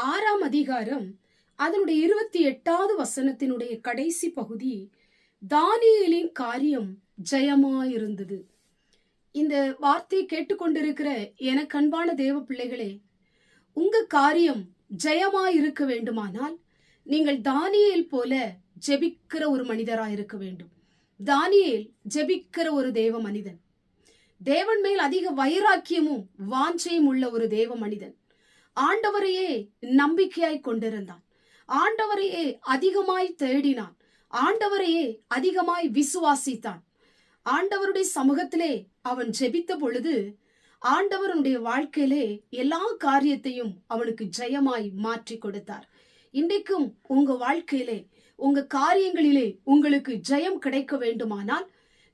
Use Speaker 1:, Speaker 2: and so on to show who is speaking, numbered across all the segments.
Speaker 1: ஆறாம் அதிகாரம் அதனுடைய இருபத்தி எட்டாவது வசனத்தினுடைய கடைசி பகுதி தானியலின் காரியம் ஜெயமாயிருந்தது. இந்த வார்த்தையை கேட்டுக்கொண்டிருக்கிற எனக்கு அன்பான தேவ பிள்ளைகளே உங்க காரியம் ஜெயமாயிருக்க வேண்டுமானால் நீங்கள் தானியேல் போல ஜெபிக்கிற ஒரு மனிதராக இருக்க வேண்டும். தானியேல் ஜெபிக்கிற ஒரு தேவ மனிதன். தேவன் மேல் அதிக வைராக்கியமும் வாஞ்சையும் உள்ள ஒரு தேவ மனிதன். ஆண்டவரையே நம்பிக்கையாய் கொண்டிருந்தான். ஆண்டவரையே அதிகமாய் தேடினான். ஆண்டவரையே அதிகமாய் விசுவாசித்தான். ஆண்டவருடைய சமூகத்திலே அவன் ஜெபித்த பொழுது ஆண்டவருடைய வாழ்க்கையிலே எல்லா காரியத்தையும் அவனுக்கு ஜெயமாய் மாற்றி கொடுத்தார். இன்றைக்கும் உங்க வாழ்க்கையிலே உங்க காரியங்களிலே உங்களுக்கு ஜெயம் கிடைக்க வேண்டுமானால்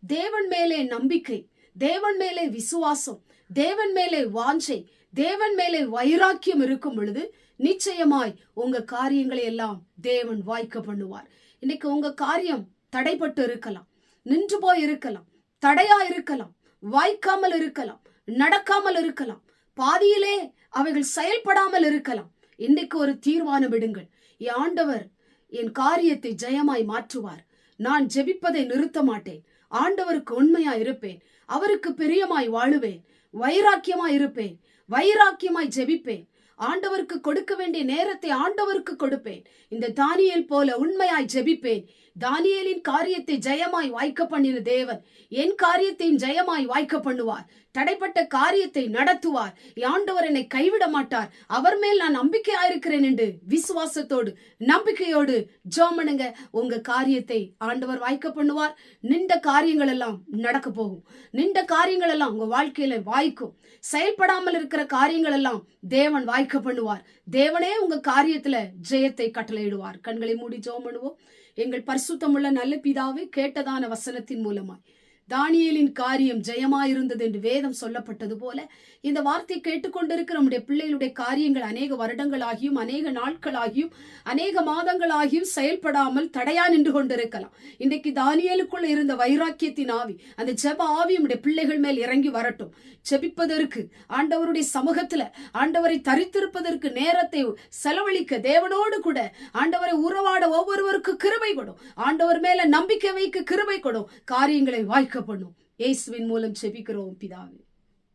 Speaker 1: தேவன் மேலே நம்பிக்கை தேவன் மேலே விசுவாசம் தேவன் மேலே வாஞ்சை தேவன் மேலே வைராக்கியம் இருக்கும் பொழுது நிச்சயமாய் உங்க காரியங்களை எல்லாம் தேவன் வாய்க்க பண்ணுவார். இன்னைக்கு உங்க காரியம் தடைப்பட்டு இருக்கலாம் நின்று போய் இருக்கலாம் தடையா இருக்கலாம் வாய்க்காமல் இருக்கலாம் நடக்காமல் இருக்கலாம் பாதியிலே அவைகள் செயல்படாமல் இருக்கலாம். இன்னைக்கு ஒரு தீர்மானம் விடுங்கள் என் ஆண்டவர் என் காரியத்தை ஜெயமாய் மாற்றுவார். நான் ஜெபிப்பதை நிறுத்த மாட்டேன். ஆண்டவருக்கு உண்மையா இருப்பேன். அவருக்கு பிரியமாய் வாழுவேன். வைராக்கியமாய் இருப்பேன். வைராக்கியமாய் ஜெபிப்பேன். ஆண்டவருக்கு கொடுக்க வேண்டிய நேரத்தை ஆண்டவருக்கு கொடுப்பேன். இந்த தானியல் போல உண்மையாய் ஜெபிப்பேன். தானியலின் காரியத்தை ஜெயமாய் வாய்க்க பண்ணின தேவன் என் காரியத்தையும் ஜெயமாய் வாய்க்க பண்ணுவார். தடைப்பட்ட காரியத்தை நடத்துவார். ஆண்டவர் என்னை கைவிட மாட்டார். அவர் மேல் நான் நம்பிக்கையாயிருக்கிறேன் என்று விசுவாசத்தோடு நம்பிக்கையோடு ஜோமனுங்க. உங்க காரியத்தை ஆண்டவர் வாய்க்க பண்ணுவார். நின்ற காரியங்கள் எல்லாம் நடக்க போகும். நின்ற காரியங்கள் எல்லாம் உங்க வாழ்க்கையில வாய்க்கும். செயல்படாமல் இருக்கிற காரியங்கள் எல்லாம் தேவன் வாய்க்க பண்ணுவார் தேவனே உங்க காரியத்துல ஜெயத்தை கட்டளையிடுவார். கண்களை மூடி ஜோம் பண்ணுவோம். எங்கள் பரிசுத்தமுள்ள நல்ல பிதாவே கேட்டதான வசனத்தின் மூலமாய். தானியலின் காரியம் ஜெயமாயிருந்தது என்று வேதம் சொல்லப்பட்டது போல இந்த வார்த்தை கேட்டுக்கொண்டிருக்கிற நம்முடைய பிள்ளைகளுடைய காரியங்கள் அநேக வருடங்களாகியும் அநேக நாட்களாகியும் அநேக மாதங்களாகியும் செயல்படாமல் தடையா நின்று கொண்டிருக்கலாம். இன்றைக்கு தானியலுக்குள்ள இருந்த வைராக்கியத்தின் ஆவி அந்த ஜெப ஆவி நம்முடைய பிள்ளைகள் மேல் இறங்கி வரட்டும். ஜெபிப்பதற்கு ஆண்டவருடைய சமூகத்துல ஆண்டவரை தரித்திருப்பதற்கு நேரத்தை செலவழிக்க தேவனோடு கூட ஆண்டவரை உறவாட ஒவ்வொருவருக்கு கிருபை கொடும். ஆண்டவர் மேல நம்பிக்கை வைக்க கிருபை கொடும். காரியங்களை வாய்க்க பண்ணும் இயேசுவின் மூலம் செபிக்கிறோம் பிதாவே.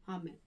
Speaker 1: ஆமென்.